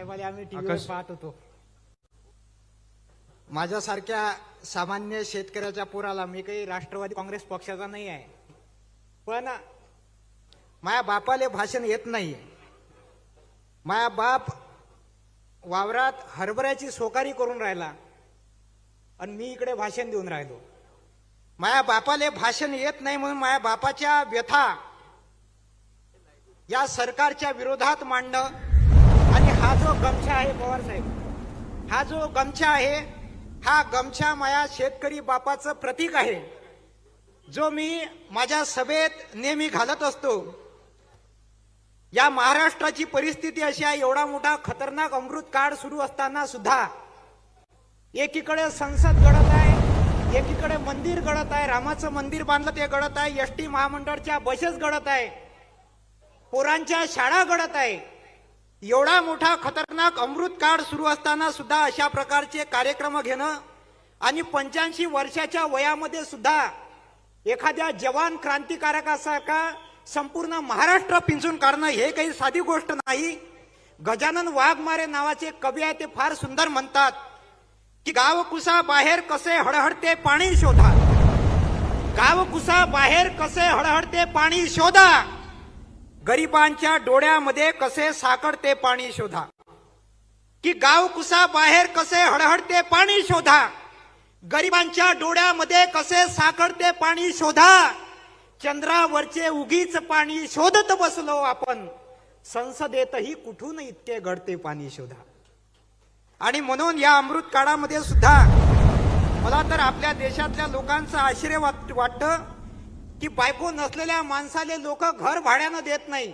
साहेबाला आम्ही टीव्हीवर आकाश- पाहत होतो. माझ्यासारख्या सामान्य शेतकऱ्याच्या पोराला मी काही राष्ट्रवादी काँग्रेस पक्षाचा नाही आहे. पण माझ्या बापाले भाषण येत नाही. माझ्या बाप वावरात हरभऱ्याची सोकारी करून राहिला आणि मी इकडे भाषण देऊन राहिलो. माझ्या बापाले भाषण येत नाही म्हणून माझ्या बापाच्या व्यथा या सरकारच्या विरोधात मांडणं आणि हा जो गमछा आहे पवार साहेब हा जो गमछा आहे हा गमछा माझ्या शेतकरी बापाचं प्रतीक आहे. जो मी माझ्या सभेत नेहमी घालत असतो. या महाराष्ट्राची परिस्थिती अशी आहे एवढा मोठा खतरनाक अमृत काळ सुरू असताना सुद्धा एकीकडे संसद घडत आहे एकीकडे मंदिर घडत आहे रामाचं मंदिर बांधलं ते घडत आहे एस टी महामंडळच्या बसेस घडत आहे पोरांच्या शाळा घडत आहे. एवढा मोठा खतरनाक अमृत काळ सुरू असताना सुद्धा अशा प्रकारचे कार्यक्रम घेणं आणि पंच्याऐंशी वर्षाच्या वयामध्ये सुद्धा एखाद्या जवान क्रांतिकारकासारखा संपूर्ण महाराष्ट्र पिंजून काढणं हे काही साधी गोष्ट नाही. गजानन वाघमारे नावाचे कवी आहे ते फार सुंदर म्हणतात की गाव कुसा बाहेर कसे हडहडते पाणी शोधा. गाव कुसा बाहेर कसे हडहडते पाणी शोधा. गरिबांच्या डोळ्यामध्ये कसे साकडते पाणी शोधा? की गाव कुसा बाहेर कसे हडहडते पाणी शोधा? गरिबांच्या डोळ्यामध्ये कसे साकडते पाणी शोधा? चंद्रावरचे उगीच पाणी शोधत बसलो आपण. संसदेतही कुठून इतके घडते पाणी शोधा? आणि म्हणून या अमृत काळामध्ये सुद्धा मला तर आपल्या देशातल्या लोकांचं आश्चर्य वाट- वाटतं. की बायको नसलेल्या माणसाले लोक घर भाड्यानं देत नाही.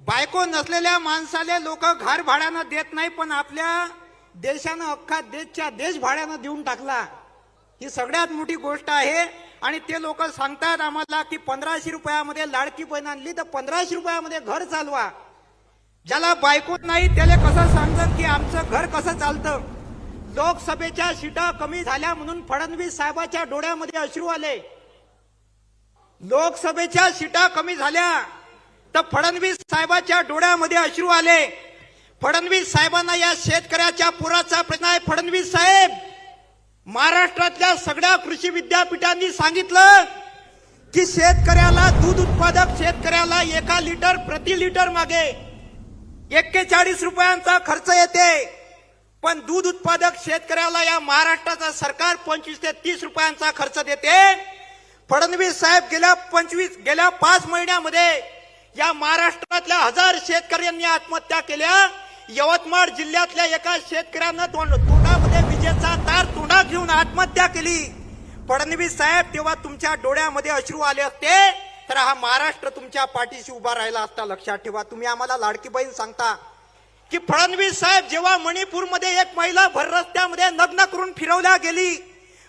बायको नसलेल्या माणसाले लोक घर भाड्यानं देत नाही पण आपल्या देशानं अख्खा देशच्या देश भाड्यानं देऊन टाकला. ही सगळ्यात मोठी गोष्ट आहे आणि ते लोक सांगतात आम्हाला की पंधराशे रुपयामध्ये लाडकी बहीण आणली तर पंधराशे रुपयामध्ये घर चालवा. ज्याला बायको नाही त्याला कसं सांगतात की आमचं घर कसं चालतं? लोकसभेच्या सीटा कमी झाल्या म्हणून फडणवीस साहेबाच्या डोळ्यामध्ये अश्रू आले. लोकसभेच्या सीटा कमी झाल्या तर फडणवीस साहेबाच्या डोळ्यामध्ये अश्रू आले. फडणवीस साहेबांना या शेतकऱ्याच्या पुराचा प्रश्न आहे. फडणवीस साहेब महाराष्ट्रातल्या सगळ्या कृषी विद्यापीठांनी सांगितलं की शेतकऱ्याला दूध उत्पादक शेतकऱ्याला एका लिटर प्रति लिटर मागे. एक्केचाळीस रुपयांचा खर्च येते. पण दूध उत्पादक शेतकऱ्याला या महाराष्ट्राचं सरकार पंचवीस ते तीस रुपयांचा खर्च देते. फडणवीस साहेब गेल्या पंचवीस गेल्या पाच महिन्यामध्ये या महाराष्ट्रातल्या हजार शेतकऱ्यांनी आत्महत्या केल्या. यवतमाळ जिल्ह्यातल्या एका शेतकऱ्यानं तोंड तोंडामध्ये विजेचा तार तोंडात घेऊन आत्महत्या केली. फडणवीस साहेब तेव्हा तुमच्या डोळ्यामध्ये अश्रू आले असते. तर हा महाराष्ट्र तुमच्या पाठीशी उभा राहिला असता लक्षात ठेवा. तुम्ही आम्हाला लाडकी बहीण सांगता की फडणवीस साहेब जेव्हा मणिपूरमध्ये एक महिला भर रस्त्यामध्ये नग्न करून फिरवल्या गेली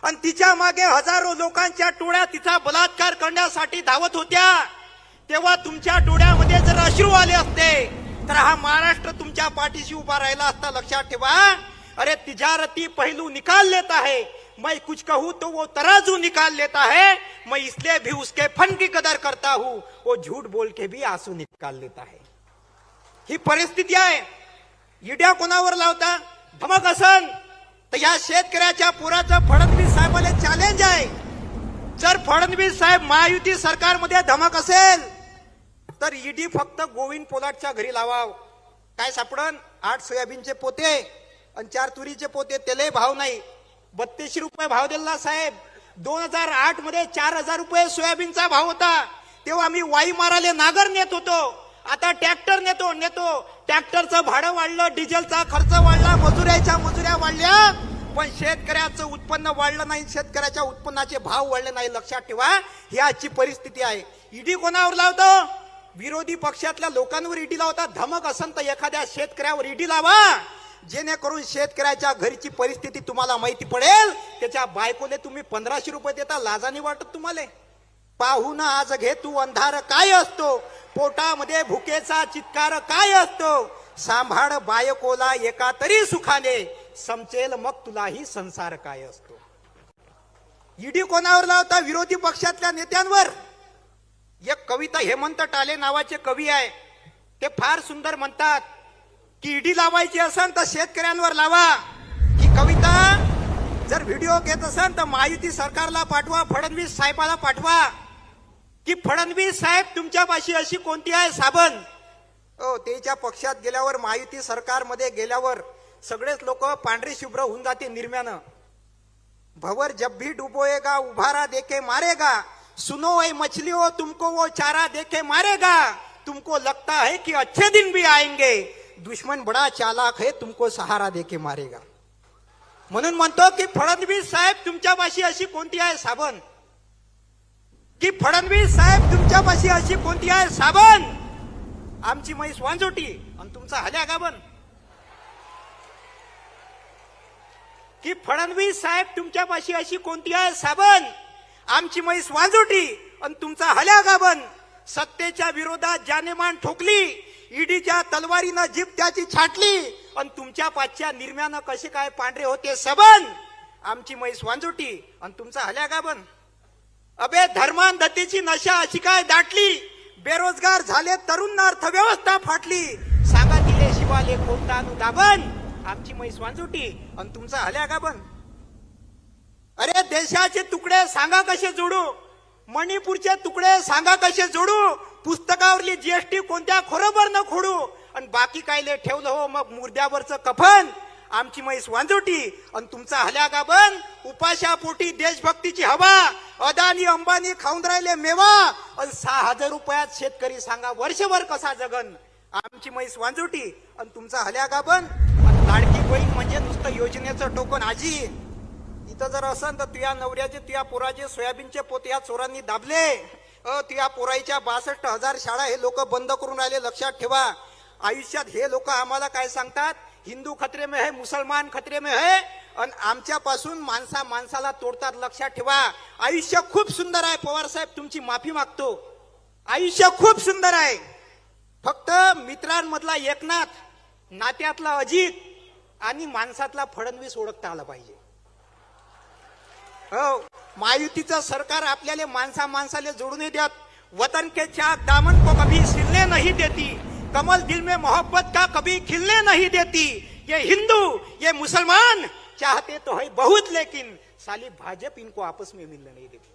आणि तिच्यामागे हजारो लोकांच्या टोळ्या तिचा बलात्कार करण्यासाठी धावत होत्या. तेव्हा तुमच्या डोळ्यामध्ये जर अश्रू आले असते तर हा महाराष्ट्र तुमच्या पाठीशी उभा राहिला असता लक्षात ठेवा. अरे तिजारती पहलू निकाल लेता है मैं कुछ कहूँ तो वो तराजू निकाल लेता है मैं इसलिए भी उसके फन की कदर करता हूँ. वो झूठ बोल के भी आंसू निकाल लेता है ही परिस्थिती आहे. इड्या कोणावर लावता? धमक असन. तर या शेतकऱ्याच्या पुराचं फडणवीस साहेबाला चॅलेंज आहे. जर फडणवीस साहेब महायुती सरकारमध्ये धमक असेल तर ईडी फक्त गोविंद पोलाटच्या घरी लावाव. काय सापडन? आठ सोयाबीनचे पोते आणि चार तुरीचे पोते त्यालाही भाव नाही. बत्तीसशे रुपये भाव दिला साहेब. दोन हजार आठमध्ये चार हजार रुपये सोयाबीनचा भाव होता. तेव्हा आम्ही वाई माराले नागर नेत होतो. आता ट्रॅक्टर नेतो नेतो. ट्रॅक्टरचं भाडं वाढलं डिझेलचा खर्च वाढला मजुऱ्याच्या मजुऱ्या वाढल्या. पण शेतकऱ्याचं उत्पन्न वाढलं नाही शेतकऱ्याच्या उत्पन्नाचे भाव वाढले नाही लक्षात ठेवा. ही आजची परिस्थिती आहे. ईडी कोणावर लावतो? विरोधी पक्षातल्या लोकांवर ईडी लावता. धमक असन तर एखाद्या शेतकऱ्यावर ईडी लावा. जेणेकरून शेतकऱ्याच्या घरची परिस्थिती तुम्हाला माहिती पडेल. त्याच्या बायकोले तुम्ही पंधराशे रुपये देता लाजाने वाटत तुम्हाला. पाहून आज घे तू अंधार काय असतो? पोटामध्ये भुकेचा चित्कार काय असतो? सांभाळ बायकोला एका तरी सुखाने. समचेल मग तुलाही संसार काय असतो? ईडी कोणावर लावता? विरोधी पक्षातल्या नेत्यांवर? एक कविता हेमंत टाले नावाचे कवी आहे. ते फार सुंदर म्हणतात की ईडी लावायची असेल तर शेतकऱ्यांवर लावा. ही कविता जर व्हिडिओ घेत असेल तर मायुती सरकारला पाठवा फडणवीस साहेबाला पाठवा. की फडणवीस साहेब तुमच्यापाशी अशी कोणती आहे साबण? हो त्याच्या पक्षात गेल्यावर महायुती सरकारमध्ये गेल्यावर सगळेच लोक पांढरे शुभ्र होऊन जाते निर्म्यानं. भवर जब भी डुबोएगा उभारा देखे मारेगा. सुनो ए मछलियों तुमको वो चारा देखे मारेगा. तुमको लगता है कि अच्छे दिन भी आएंगे. दुश्मन बड़ा चालाक है तुमको सहारा देखे मारेगा. म्हणून म्हणतो की फडणवीस साहेब तुमच्यापाशी अशी कोणती आहे साबण? की फडणवीस साहेब तुमच्यापाशी अशी कोणती आहे? साबण! आमची म्हैस वांजोटी आणि तुमचा हल्या गाबन की फडणवीस साहेब तुमच्यापाशी अशी कोणती आहे? साबण! आमची म्हैस वांजोटी आणि तुमचा हल्या गाबन सत्तेच्या विरोधात जानेमान ठोकली ईडीच्या तलवारीनं जीप त्याची छाटली आणि तुमच्या पाचच्या निर्म्यानं कसे काय पांढरे होते? सबन आमची म्हैस वांजोटी आणि तुमचा हल्या गाबन अबे धर्मांधतेची नशा अशी काय दाटली? बेरोजगार झाले तरुण अर्थव्यवस्था फाटली. सांगा दिले शिवाले कोणता अनुदाबन? आमची म्हैस वांजुटी आणि तुमचा हल्या गाबन अरे देशाचे तुकडे सांगा कसे जोडू? मणिपूरचे तुकडे सांगा कसे जोडू? पुस्तकावरली जीएसटी कोणत्या खोरोबर न खोडू? आणि बाकी कायले ठेवलं हो मग मुर्द्यावरचं कफन? आमची म्हैस वांजोटी आणि तुमचा हल्या गाबन उपाशापोटी देशभक्तीची हवा? अदानी अंबानी खाऊन राहिले मेवा. आणि सहा हजार रुपयात शेतकरी सांगा वर्षभर कसा जगन? आमची म्हैस वांजुटी आणि तुमचा हल्या गाबन लाडकी बहीण म्हणजे नुसतं योजनेचं टोकन आजी. इथं जर असन तर तुया नवऱ्याचे तुया पोराचे सोयाबीनचे पोत या चोरांनी दाबले. अ तुया पोराईच्या बासष्ट हजार शाळा हे लोक बंद करून राहिले लक्षात ठेवा. आयुष्यात हे लोक आम्हाला काय सांगतात? हिंदू खतरे में है मुसलमान खतरे में है. आणि आमच्यापासून माणसा माणसाला तोडतात लक्षात ठेवा. आयुष्य खूप सुंदर आहे. पवार साहेब तुमची माफी मागतो. आयुष्य खूप सुंदर आहे. फक्त मित्रांमधला एकनाथ नात्यातला अजित आणि माणसातला फडणवीस ओळखता आला पाहिजे. हो महायुतीचं सरकार आपल्याला माणसा माणसाला जोडून द्यात वतन के चाक दामन को कभी सिलने नहीं देती. कमल दिल में मोहब्बत का कभी खिलने नहीं देती. ये हिंदू ये मुसलमान चाहते तो है बहुत लेकिन साली भाजप इनको आपस में मिलने नहीं देती।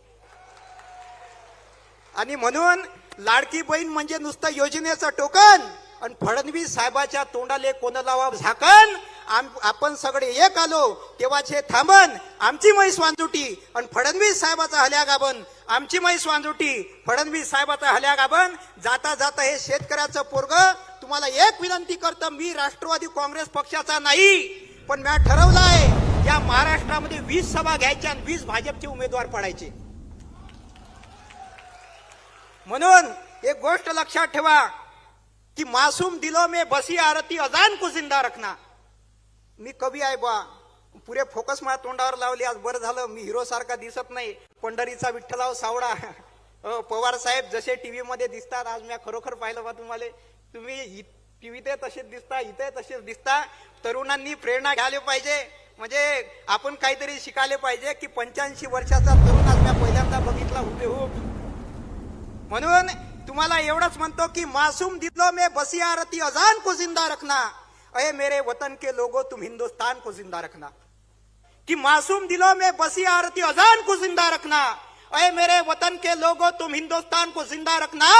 आणि म्हणून लाडकी बहीण म्हणजे नुसतं योजनेचं टोकन आणि फडणवीस साहेबाच्या तोंडाले कोण लावा झाकण? आम- आपण सगळे एक आलो तेव्हाचे थांबन. आमची म्हैस वांजुटी आणि फडणवीस साहेबाचा हल्या गाबन आमची म्हैस वांजुटी फडणवीस साहेबाचा हल्या गाबन जाता जाता हे शेतकऱ्याचं पोरग. तुम्हाला एक विनंती करतं मी राष्ट्रवादी काँग्रेस पक्षाचा नाही. पण मी आहे या महाराष्ट्रामध्ये वीस सभा घ्यायच्या आणि वीस भाजपचे उमेदवार पडायचे. म्हणून एक गोष्ट लक्षात ठेवा की मासूम दिलो में बसी आरती अजान को जिंदा रखना. मी कवी आहे बा पुरे फोकस माझ्या तोंडावर लावली आज बरं झालं. मी हिरो सारखा दिसत नाही. पंढरीचा विठ्ठलाव सावडा पवार साहेब जसे टीव्ही मध्ये दिसतात आज मी खरोखर पाहिलं बा तुम्हाला. तुम्ही टीव्हीत तसेच दिसता इथे तसेच दिसता. तरुणांनी प्रेरणा घ्यायला पाहिजे. म्हणजे आपण काहीतरी शिकायला पाहिजे की पंच्याऐंशी वर्षाचा तरुण आज मी पहिल्यांदा बघितला हुबेहूब. म्हणून तुम्हाला एवढंच म्हणतो की मासूम दिलो में बसी आरती अजान को जिंदा रखना. अये मेरे वतन के लोगो तुम हिंदुस्तान को जिंदा रखना. कि मासूम दिलो में बसी आरती अजान को जिंदा रखना. अये मेरे वतन के लोगो तुम हिंदुस्तान को जिंदा रखना.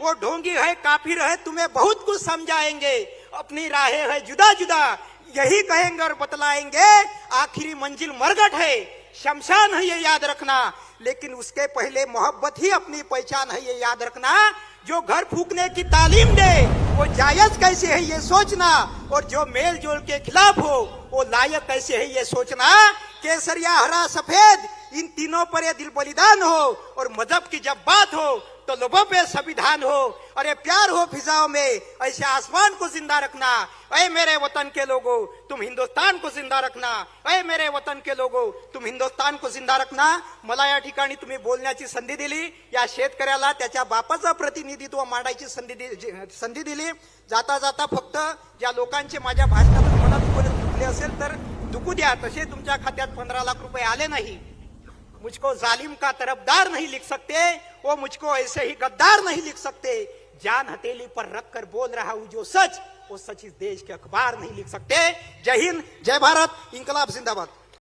वो ढोंगी है, काफिर है, तुम्हें बहुत कुछ समझाएँगे। अपनी राहें है, जुदा जुदा, यही कहेंगे और बतलाएँगे, आखिरी मंजिल मरगट है। शमशान है ये याद रखना, लेकिन उसके पहले मोहब्बत ही अपनी पहचान है ये याद रखना। जो घर फूकने की तालीम दे, वो जायज़ कैसे है ये सोचना, और जो मेल जोल के खिलाफ हो, वो लायक कैसे है ये सोचना। केसरिया, हरा, सफ़ेद, इन तीनों पर ये दिल बलिदान हो, और मज़हब की जब बात हो तो लोगों पे संविधान हो अरे प्यार हो फिजाओं में ऐसे आसमान को जिंदा रखना। अरे मेरे वतन के लोगों तुम हिंदुस्तान को जिंदा रखना। अरे मेरे वतन के लोगों तुम हिंदुस्तान को जिंदा रखना। मला या ठिकाणी तुम्ही बोलण्याची संधी दिली या शेतकऱ्याला त्याच्या बापाचं प्रतिनिधित्व मांडायची संधी दि- संधी दिली. जाता जाता फक्त ज्या लोकांचे माझ्या भाषणातून मनात दुखले असेल तर दुखू द्या तसे तुमच्या खात्यात पंधरा लाख रुपये आले नाही. मुझको जालिम का तरफदार नहीं लिख सकते? वो मुझको ऐसे ही गद्दार नहीं लिख सकते। जान हथेली पर रखकर बोल रहा हूं जो सच वो सच इस देश के अखबार नहीं लिख सकते। जय हिंद जय भारत इंकलाब जिंदाबाद।